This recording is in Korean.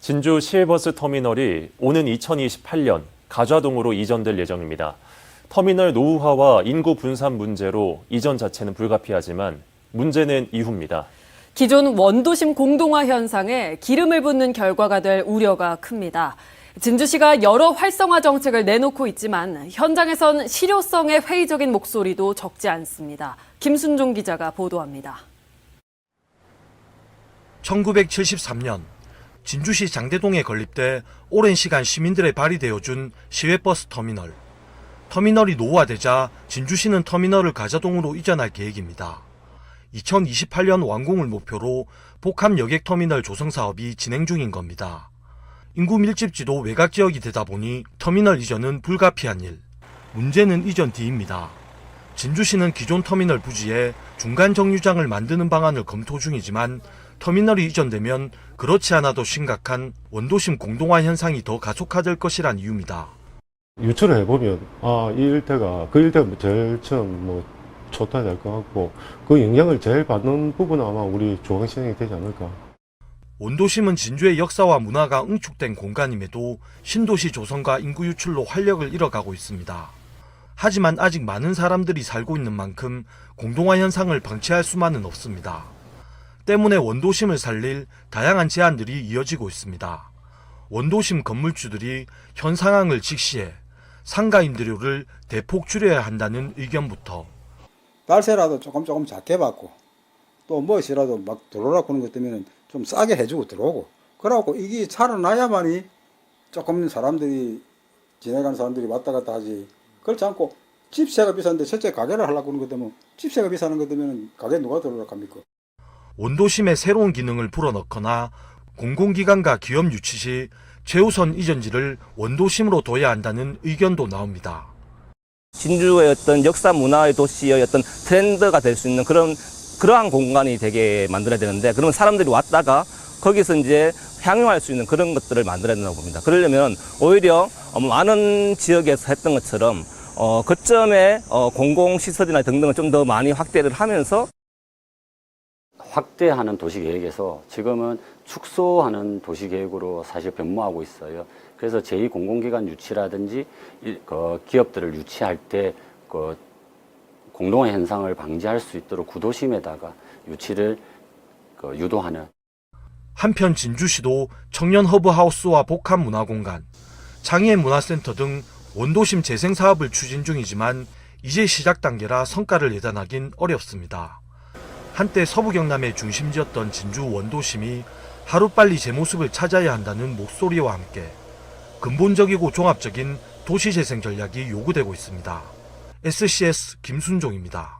진주 시외버스 터미널이 오는 2028년 가좌동으로 이전될 예정입니다. 터미널 노후화와 인구 분산 문제로 이전 자체는 불가피하지만 문제는 이후입니다. 기존 원도심 공동화 현상에 기름을 붓는 결과가 될 우려가 큽니다. 진주시가 여러 활성화 정책을 내놓고 있지만 현장에선 실효성에 회의적인 목소리도 적지 않습니다. 김순종 기자가 보도합니다. 1973년 진주시 장대동에 건립돼 오랜 시간 시민들의 발이 되어준 시외버스 터미널. 터미널이 노후화되자 진주시는 터미널을 가자동으로 이전할 계획입니다. 2028년 완공을 목표로 복합 여객 터미널 조성 사업이 진행 중인 겁니다. 인구 밀집지도 외곽 지역이 되다 보니 터미널 이전은 불가피한 일. 문제는 이전 뒤입니다. 진주시는 기존 터미널 부지에 중간 정류장을 만드는 방안을 검토 중이지만 터미널이 이전되면 그렇지 않아도 심각한 원도심 공동화 현상이 더 가속화될 것이란 이유입니다. 유추를 해보면 아 이 일대가 그 일대가 제일 처음 뭐 초토화될 것 같고 그 영향을 제일 받는 부분은 아마 우리 중앙시장이 되지 않을까. 원도심은 진주의 역사와 문화가 응축된 공간임에도 신도시 조성과 인구 유출로 활력을 잃어가고 있습니다. 하지만 아직 많은 사람들이 살고 있는 만큼 공동화 현상을 방치할 수만은 없습니다. 때문에 원도심을 살릴 다양한 제안들이 이어지고 있습니다. 원도심 건물주들이 현 상황을 직시해 상가 임대료를 대폭 줄여야 한다는 의견부터 달세라도 조금 조금 작게 받고 또 무엇이라도 막 들어오라 그런 것 때문에 좀 싸게 해주고 들어오고 그래갖고 이게 살아나야만이 조금 사람들이 지나가는 사람들이 왔다 갔다 하지 그렇지 않고 집세가 비싼데 실제 가게를 하려고 그러는 것 때문에 집세가 비싸는 것 때문에 가게 누가 들어오라 합니까? 원도심의 새로운 기능을 불어넣거나 공공기관과 기업 유치 시 최우선 이전지를 원도심으로 둬야 한다는 의견도 나옵니다. 진주의 어떤 역사 문화의 도시의 어떤 트렌드가 될 수 있는 그런 그러한 공간이 되게 만들어야 되는데 그러면 사람들이 왔다가 거기서 이제 향유할 수 있는 그런 것들을 만들어야 된다고 봅니다. 그러려면 오히려 어, 많은 지역에서 했던 것처럼 어, 거점에 어, 공공시설이나 등등을 좀 더 많이 확대를 하면서 확대하는 도시계획에서 지금은 축소하는 도시계획으로 사실 변모하고 있어요. 그래서 제2공공기관 유치라든지 일- 그 기업들을 유치할 때 그 공동화 현상을 방지할 수 있도록 구도심에다가 유치를 그 유도하는 한편 진주시도 청년 허브하우스와 복합 문화공간, 장애 문화센터 등 원도심 재생 사업을 추진 중이지만 이제 시작 단계라 성과를 예단하긴 어렵습니다. 한때 서부 경남의 중심지였던 진주 원도심이 하루빨리 제 모습을 찾아야 한다는 목소리와 함께 근본적이고 종합적인 도시재생 전략이 요구되고 있습니다. SCS 김순종입니다.